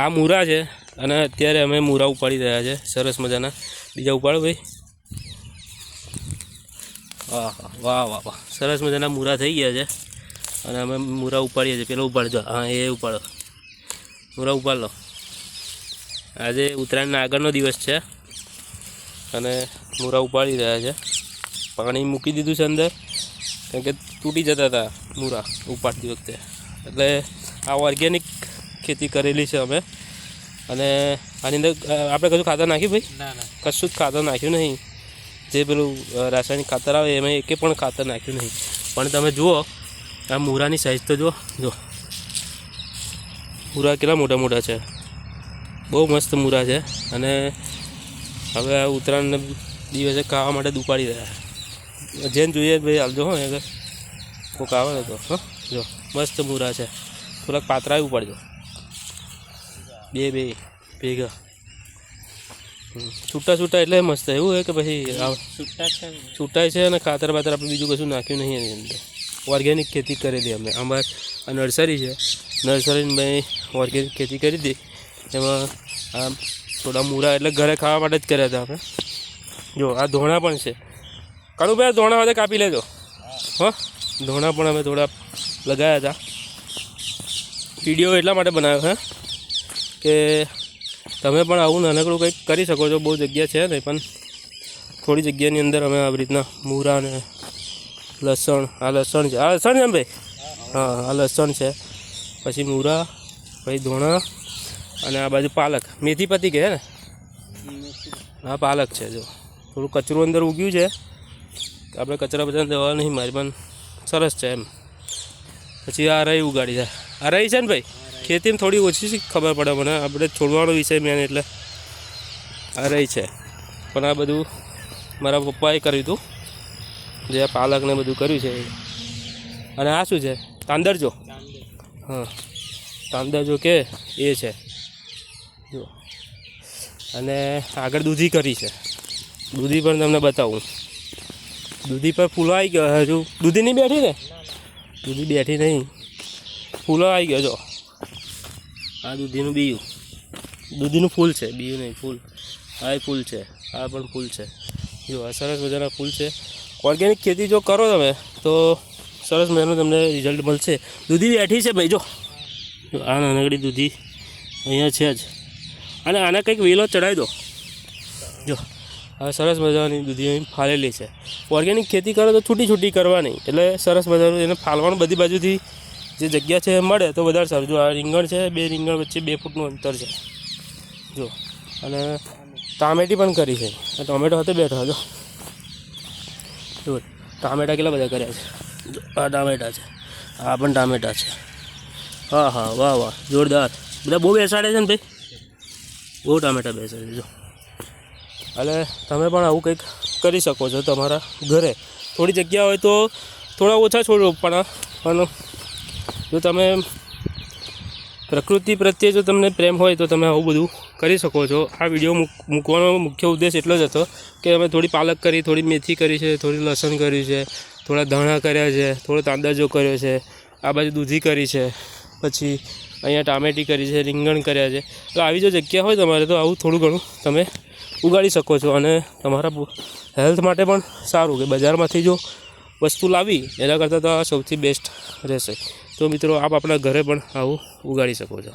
આ મૂરા છે અને અત્યારે અમે મૂરા ઉપાડી રહ્યા છે. સરસ મજાના. બીજા ઉપાડો ભાઈ. વાહ વાહ વાહ વાહ. સરસ મજાના મૂરા થઈ ગયા છે. અને અમે મૂરા ઉપાડીએ છીએ. પેલો ઉપાડજો. હા, એ ઉપાડો. મૂરા ઉપાડ લો. આજે ઉત્તરાયણના આગળનો દિવસ છે અને મૂરા ઉપાડી રહ્યા છે. પાણી મૂકી દીધું છે અંદર. કેમ કે તૂટી જતા હતા મૂરા ઉપાડતી વખતે. એટલે આ ઓર્ગેનિક ખેતી કરેલી છે અમે. અને આની અંદર આપણે કશું ખાતર નાખ્યું ભાઈ? ના ના. કશું જ ખાતર નાખ્યું નહીં. જે પેલું રાસાયણિક ખાતર આવે એમાં એકે પણ ખાતર નાખ્યું નહીં. પણ તમે જુઓ આ મૂરાની સાઈઝ તો જુઓ જો મૂરા કેટલા મોટા મોટા છે. બહુ મસ્ત મૂરા છે. અને હવે આ ઉત્તરાયણને દિવસે ખાવા માટે દુપાડી રહ્યા જેને જોઈએ ભાઈ આવજો હો આગળ. કોઈક આવે તો હો જો મસ્ત મૂરા છે. થોડાક પાતરા ઉપાડજો. બે બે ભેગા. છૂટા છૂટા એટલે મસ્ત એવું હોય કે પછી છૂટા છે છૂટાય છે અને ખાતર બાતર આપણે બીજું કશું નાખ્યું નહીં એની અંદર. ઓર્ગેનિક ખેતી કરેલી અમે. અમાર આ નર્સરી છે. નર્સરી મેં ઓર્ગેનિક ખેતી કરી હતી એમાં આમ થોડા મૂરા એટલે ઘરે ખાવા માટે જ કર્યા હતા આપણે. જો આ ધોણા પણ છે. કાળુભાઈ આ ધોણા હોય કાપી લેજો. હા? ધોણા પણ અમે થોડા લગાવ્યા હતા. વીડિયો એટલા માટે બનાવ્યો છે કે તમે પણ આવું નાનકડું કંઈક કરી શકો છો. બહુ જગ્યા છે નહીં, પણ થોડી જગ્યાની અંદર અમે આવી રીતના મૂરા ને લસણ, આ લસણ છે. આ લસણ છે ને ભાઈ? હા, આ લસણ છે. પછી મૂરા, પછી ધોણા અને આ બાજુ પાલક. મેથી પતી ગયા ને? હા, પાલક છે જો થોડું કચરું અંદર ઉગ્યું છે. આપણે કચરા બચરા દવા નહીં, મારી પણ સરસ છે એમ. પછી આ રહી ઉગાડી છે. આ રહી છે ને ભાઈ? ખેતીમાં થોડી ઓછી ખબર પડે મને. આપણે છોડવાનો વિષય મેન એટલે. આ રહી છે. પણ આ બધું મારા પપ્પાએ કર્યું હતું. જે આ પાલક ને બધું કર્યું છે. અને આ શું છે? તાંદરજો હા. તાંદરજો કે એ છે. જો. અને આગળ દૂધી કરી છે. દૂધી પણ તમને બતાવું. દૂધી પર ફૂલો આવી ગયો હજુ. દૂધી નહીં બેઠી ને? દૂધી બેઠી નહીં. ફૂલો આવી ગયો જો. આ દૂધીનું બીયું. દૂધીનું ફૂલ છે, બીયું નહીં, ફૂલ. આ ફૂલ છે, આ પણ ફૂલ છે. જો, આ સરસ મજાના ફૂલ છે. ઓર્ગેનિક ખેતી જો કરો તમે, તો સરસ મજાનું તમને રિઝલ્ટ મળશે. દૂધી બેઠી છે ભાઈ, જો. આ નાનકડી દૂધી અહીંયા છે જ. અને આને કંઈક વેલો ચડાવી દો. જો, આ સરસ મજાની દૂધી અહીં ફાલેલી છે. ઓર્ગેનિક ખેતી કરો તો છૂટી છૂટી કરવાની, એટલે સરસ મજાનું એને ફાલવાનું બધી બાજુથી જે જગ્યા છે મળે તો વધારે સારું. જો આ રીંગણ છે, બે રીંગણ વચ્ચે બે ફૂટનું અંતર છે. જો, અને ટામેટી પણ કરી છે. ટોમેટો હતો બેઠો જો જો, ટામેટા કેટલા બધા કર્યા છે? આ ટામેટા છે. આ પણ ટામેટા છે. હા હા, વાહ વાહ, જોરદાર. બધા બહુ બેસાડે છે ને ભાઈ? બહુ ટામેટા બેસાડે જો. એટલે તમે પણ આવું કંઈક કરી શકો છો તમારા ઘરે. થોડી જગ્યા હોય તો થોડા ઓછા છોડ રોપવાના પણ જો તમે પ્રકૃતિ પ્રત્યે જો તમને પ્રેમ હોય તો તમે આવું બધું કરી શકો છો. આ વીડિયો મૂકવાનો મુખ્ય ઉદ્દેશ એટલો જ હતો કે અમે થોડી પાલક કરી, થોડી મેથી કરી છે, થોડી લસણ કર્યું છે, થોડા ધાણા કર્યા છે, થોડો તાંદાજો કર્યો છે, આ બાજુ દૂધી કરી છે, પછી અહીંયા ટામેટી કરી છે, રીંગણ કર્યા છે. એટલે આવી જો જગ્યા હોય તમારે તો આવું થોડું ઘણું તમે ઉગાડી શકો છો અને તમારા હેલ્થ માટે પણ સારું કે બજારમાંથી જો વસ્તુ લાવી એના કરતાં તો આ સૌથી બેસ્ટ રહેશે. તો મિત્રો આપ આપણા ઘરે પણ આવું ઉગાડી શકો છો.